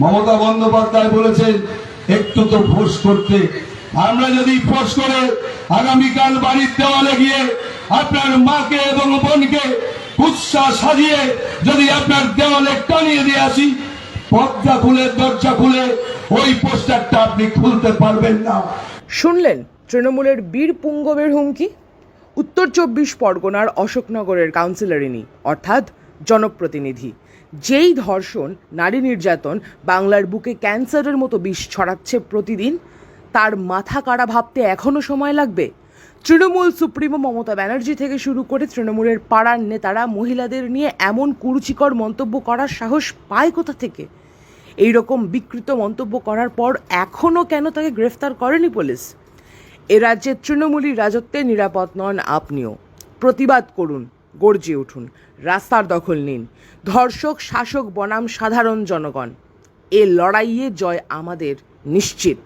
মমতা বন্দ্যোপাধ্যায় বলেছেন, একটু তো ফোর্স করতে। আমরা যদি ফোর্স করে আগামীকাল বাড়ির দেওয়ালে গিয়ে আপনার মাকে এবং বোনকে উৎসাহ সাজিয়ে যদি আপনার দেওয়ালে টানিয়ে দিয়ে আসি পর্দা খুলে দরজা খুলে ওই পোস্টারটা আপনি খুলতে পারবেন না। শুনলেন তৃণমূলের বীর পুঙ্গবের হুমকি? উত্তর চব্বিশ পরগনার অশোকনগরের কাউন্সিলরিনী অর্থাৎ জনপ্রতিনিধি। যেই ধর্ষণ, নারী নির্যাতন বাংলার বুকে ক্যান্সারের মতো বিষ ছড়াচ্ছে প্রতিদিন, তার মাথা কাড়া ভাবতে এখনও সময় লাগবে? তৃণমূল সুপ্রিমো মমতা ব্যানার্জি থেকে শুরু করে তৃণমূলের পাড়ার নেতারা মহিলাদের নিয়ে এমন কুরুচিকর মন্তব্য করার সাহস পায় কোথা থেকে? এই রকম বিকৃত মন্তব্য করার পর এখনও কেন তাকে গ্রেফতার করেনি পুলিশ? এ রাজ্যের তৃণমূলী রাজত্বে নিরাপদ নন আপনিও। প্রতিবাদ করুন। গর্জে উঠুন। রাস্তার দখল নিন। ধর্ষক, শাসক, বনাম সাধারণ জনগণ। এ লড়াইয়ে জয় আমাদের নিশ্চিত।